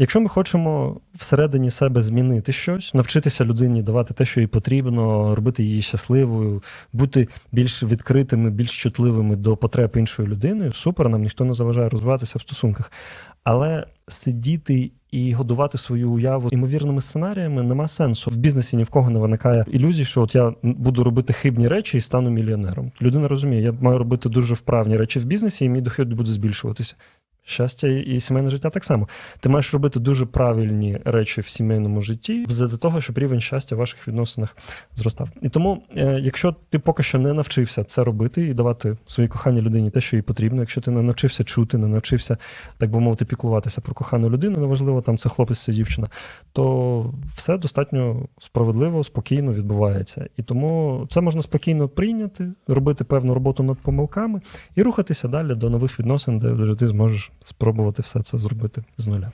Якщо ми хочемо всередині себе змінити щось, навчитися людині давати те, що їй потрібно, робити її щасливою, бути більш відкритими, більш чутливими до потреб іншої людини, супер, нам ніхто не заважає розвиватися в стосунках. Але сидіти і годувати свою уяву імовірними сценаріями нема сенсу. В бізнесі ні в кого не виникає ілюзій, що от я буду робити хибні речі і стану мільйонером. Людина розуміє, я маю робити дуже вправні речі в бізнесі, і мій дохід буде збільшуватися. Щастя і сімейне життя так само. Ти маєш робити дуже правильні речі в сімейному житті для того, щоб рівень щастя в ваших відносинах зростав. І тому, е, якщо ти поки що не навчився це робити і давати своїй коханій людині те, що їй потрібно, якщо ти не навчився чути, не навчився, так би мовити, піклуватися про кохану людину, неважливо, там це хлопець чи дівчина, то все достатньо справедливо, спокійно відбувається. І тому це можна спокійно прийняти, робити певну роботу над помилками і рухатися далі до нових відносин, де вже ти зможеш спробувати все це зробити з нуля.